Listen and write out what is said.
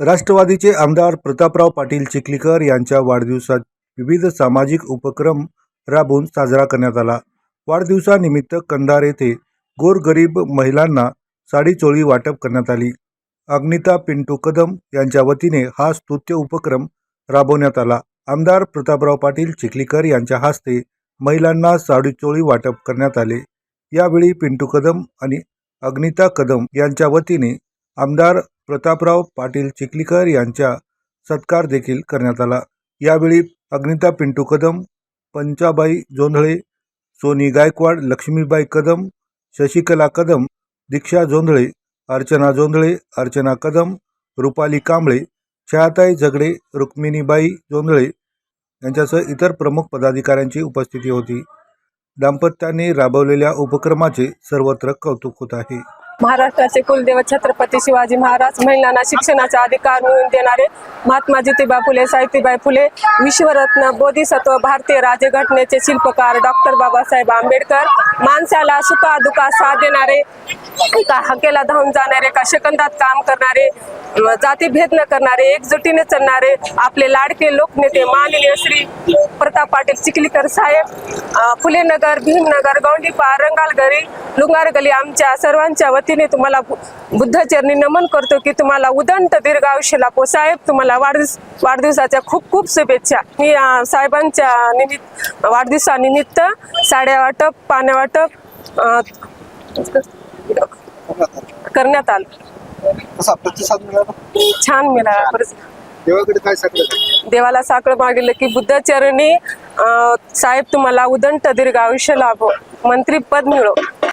राष्ट्रवादीचे आमदार प्रतापराव पाटील चिखलीकर यांच्या वाढदिवसात विविध सामाजिक उपक्रम राबवून साजरा करण्यात आला. वाढदिवसानिमित्त कंधार येथे गोरगरीब महिलांना साडीचोळी वाटप करण्यात आली. अग्निता पिंटू कदम यांच्या वतीने हा स्तुत्य उपक्रम राबवण्यात आला. आमदार प्रतापराव पाटील चिखलीकर यांच्या हस्ते महिलांना साडीचोळी वाटप करण्यात आले. यावेळी पिंटू कदम आणि अग्निता कदम यांच्या वतीने आमदार प्रतापराव पाटील चिखलीकर यांचा सत्कार देखील करण्यात आला. यावेळी अग्निता पिंटू कदम पंचाबाई जोंधळे सोनी गायकवाड लक्ष्मीबाई कदम शशिकला कदम दीक्षा जोंधळे अर्चना जोंधळे अर्चना कदम रुपाली कांबळे छायाताई झगडे रुक्मिणीबाई जोंधळे यांच्यासह इतर प्रमुख पदाधिकाऱ्यांची उपस्थिती होती. दाम्पत्याने राबवलेल्या उपक्रमाचे सर्वत्र कौतुक होत आहे. महाराष्ट्राचे कुलदेव छत्रपती शिवाजी महाराज महिलांना शिक्षणाचा अधिकार मिळवून देणारे महात्मा ज्योतिबा फुले सावित्रीबाई फुले विश्वरत्न बोधिसत्व भारतीय राज्यघटनेचे शिल्पकार डॉक्टर बाबासाहेब आंबेडकर माणसाला सुखा दुखा साथ देणारे एका हकेला धावून जाणारे एका शकंदात काम करणारे जातीभेद न करणारे एकजुटीने चालणारे आपले लाडके लोकनेते माननीय श्री प्रताप पाटील चिखलीकर साहेब फुलेनगर भीमनगर गौंडीपा रंगालगरी लुंगार गली आमच्या सर्वांच्या वतीने तुम्हाला बुद्धचरणी नमन करतो की तुम्हाला उदंत दीर्घ आयुष्य लाभो. साहेब तुम्हाला वाढदिवस वाढदिवसाच्या खूप खूप शुभेच्छा. मी साहेबांच्या निमित्त वाढदिवसानिमित्त साड्या वाटप पाण्या वाटप करण्यात आलं. छान मिळाला. देवाकडे काय सांगलं देवाला साकळ मागितलं की बुद्धचरणी साहेब तुम्हाला उदंत दीर्घ आयुष्य लाभो. मंत्री पद मिळो.